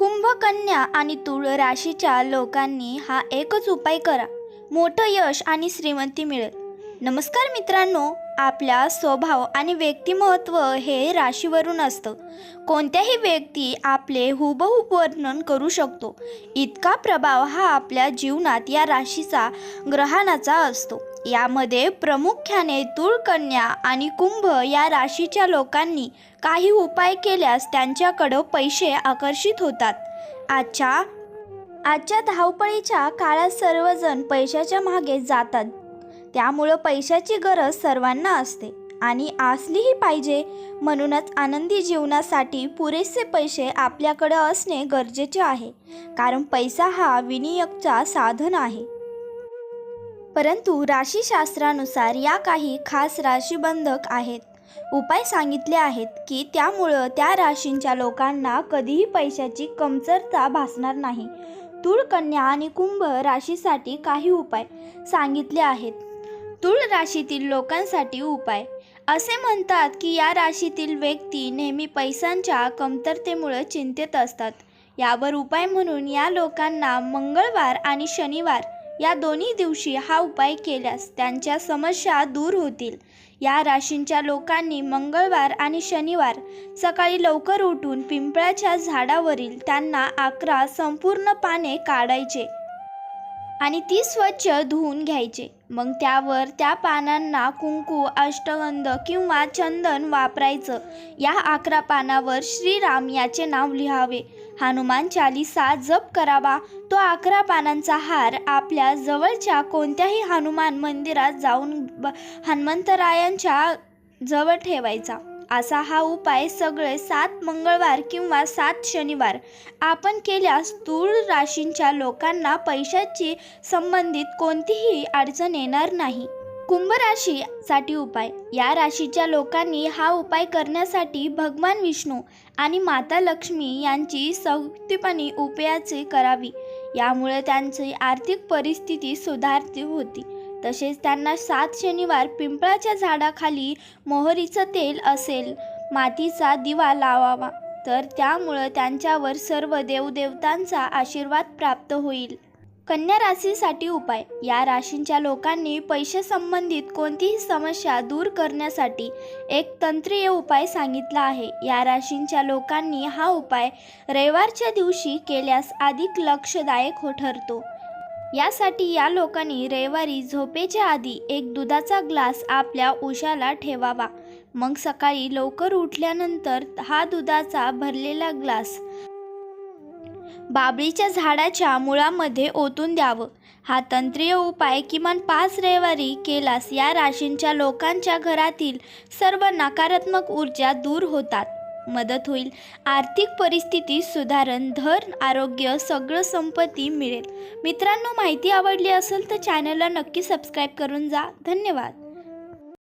कुंभकन्या आणि तुळ राशीच्या लोकांनी हा एकच उपाय करा. मोठं यश आणि श्रीमंती मिळेल. नमस्कार मित्रांनो आपल्या स्वभाव आणि व्यक्तिमत्व हे राशीवरून असतं. कोणत्याही व्यक्ती आपले हुबहूब वर्णन करू शकतो. इतका प्रभाव हा आपल्या जीवनात या राशीचा ग्रहणाचा असतो. यामध्ये प्रामुख्याने तुळकन्या आणि कुंभ या राशीच्या लोकांनी काही उपाय केल्यास त्यांच्याकडं पैसे आकर्षित होतात. आजच्या आजच्या धावपळीच्या काळात सर्वजण पैशाच्या मागे जातात. त्यामुळं पैशाची गरज सर्वांना असते. आणि असलीही पाहिजे म्हणूनच आनंदी जीवनासाठी पुरेसे पैसे आपल्याकडं असणे गरजेचे आहे. कारण पैसा हा विनियोगचा साधन आहे. परंतु राशीशास्त्रानुसार या काही खास राशीबंधक आहेत. उपाय सांगितले आहेत की त्यामुळं त्या राशींच्या लोकांना कधीही पैशाची कमतरता भासणार नाही. तूळ कन्या आणि कुंभ राशीसाठी काही उपाय सांगितले आहेत. तूळ राशीतील लोकांसाठी उपाय. असे म्हणतात की या राशीतील व्यक्ती नेहमी पैशांच्या कमतरतेमुळे चिंतेत असतात. यावर उपाय म्हणून या लोकांना मंगळवार आणि शनिवार या दोन्ही दिवशी हा उपाय केल्यास त्यांच्या समस्या दूर होतील. या राशींच्या लोकांनी मंगळवार आणि शनिवार सकाळी लवकर उठून पिंपळाच्या झाडावरील त्यांना अकरा संपूर्ण पाने काढायचे आणि ती स्वच्छ धुवून घ्यायचे. मग त्यावर त्या पानांना कुंकू अष्टगंध किंवा चंदन वापरायचं. या अकरा पानावर श्रीराम याचे नाव लिहावे. हनुमान चालिसा जप करावा. तो अकरा पानांचा हार आपल्या जवळच्या कोणत्याही हनुमान मंदिरात जाऊन ब हनुमंतरायांच्या जवळ ठेवायचा. असा हा उपाय सगळे सात मंगळवार किंवा सात शनिवार आपण केल्यास तूळ राशींच्या लोकांना पैशाची संबंधित कोणतीही अडचण येणार नाही. कुंभ राशीसाठी उपाय. या राशीच्या लोकांनी हा उपाय करण्यासाठी भगवान विष्णू आणि माता लक्ष्मी यांची सौक्तीपणे उपयाचे करावी. यामुळे त्यांची आर्थिक परिस्थिती सुधारती होती. तसेच त्यांना सात शनिवार पिंपळाच्या झाडाखाली मोहरीचं तेल असेल मातीचा दिवा लावावा. तर त्यामुळं त्यांच्यावर सर्व देवदेवतांचा आशीर्वाद प्राप्त होईल. कन्या राशीसाठी उपाय. या राशींच्या लोकांनी पैशासंबंधित कोणतीही समस्या दूर करण्यासाठी एक तंत्रीय उपाय सांगितला आहे. या राशींच्या लोकांनी हा उपाय रविवारच्या दिवशी केल्यास अधिक लक्षदायक हो ठरतो. यासाठी या लोकांनी रविवारी झोपेच्या आधी एक दुधाचा ग्लास आपल्या उशाला ठेवावा. मग सकाळी लवकर उठल्यानंतर हा दुधाचा भरलेला ग्लास बाबळीच्या झाडाच्या मुळामध्ये ओतून द्यावं. हा तंत्रीय उपाय किमान पाच रविवारी केलास या राशींच्या लोकांच्या घरातील सर्व नकारात्मक ऊर्जा दूर होतात. मदत होईल. आर्थिक परिस्थिती सुधारण धन आरोग्य सगळं संपत्ती मिळेल. मित्रांनो माहिती आवडली असेल तर चॅनलला नक्की सबस्क्राईब करून जा. धन्यवाद.